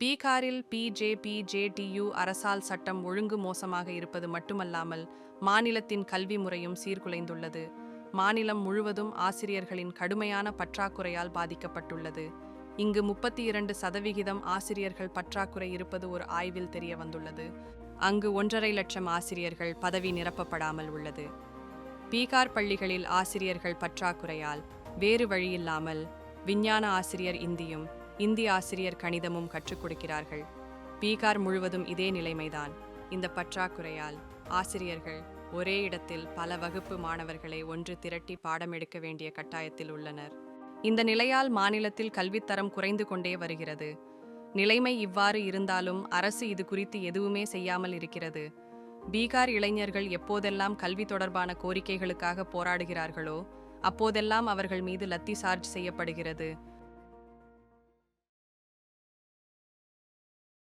பீகாரில் பிஜேபிஜேடியு அரசால் சட்டம் ஒழுங்கு மோசமாக இருப்பது மட்டுமல்லாமல் மாநிலத்தின் கல்வி முறையும் சீர்குலைந்துள்ளது. மாநிலம் முழுவதும் ஆசிரியர்களின் கடுமையான பற்றாக்குறையால் பாதிக்கப்பட்டுள்ளது. இங்கு முப்பத்தி இரண்டு சதவிகிதம் ஆசிரியர்கள் பற்றாக்குறை இருப்பது ஒரு ஆய்வில் தெரிய வந்துள்ளது அங்கு ஒன்றரை லட்சம் ஆசிரியர்கள் பதவி நிரப்பப்படாமல் உள்ளது. பீகார் பள்ளிகளில் ஆசிரியர்கள் பற்றாக்குறையால் வேறு வழியில்லாமல் விஞ்ஞான ஆசிரியர் இந்தியும் இந்தி ஆசிரியர் கணிதமும் கற்றுக் கொடுக்கிறார்கள். பீகார் முழுவதும் இதே நிலைமைதான். இந்த பற்றாக்குறையால் ஆசிரியர்கள் ஒரே இடத்தில் பல வகுப்பு மாணவர்களை ஒன்று திரட்டி பாடம் எடுக்க வேண்டிய கட்டாயத்தில் உள்ளனர். இந்த நிலையால் மாநிலத்தில் கல்வித்தரம் குறைந்து கொண்டே வருகிறது. நிலைமை இவ்வாறு இருந்தாலும் அரசு இது குறித்து எதுவுமே செய்யாமல் இருக்கிறது. பீகார் இளைஞர்கள் எப்போதெல்லாம் கல்வி தொடர்பான கோரிக்கைகளுக்காக போராடுகிறார்களோ அப்போதெல்லாம் அவர்கள் மீது லத்தி சார்ஜ் செய்யப்படுகிறது.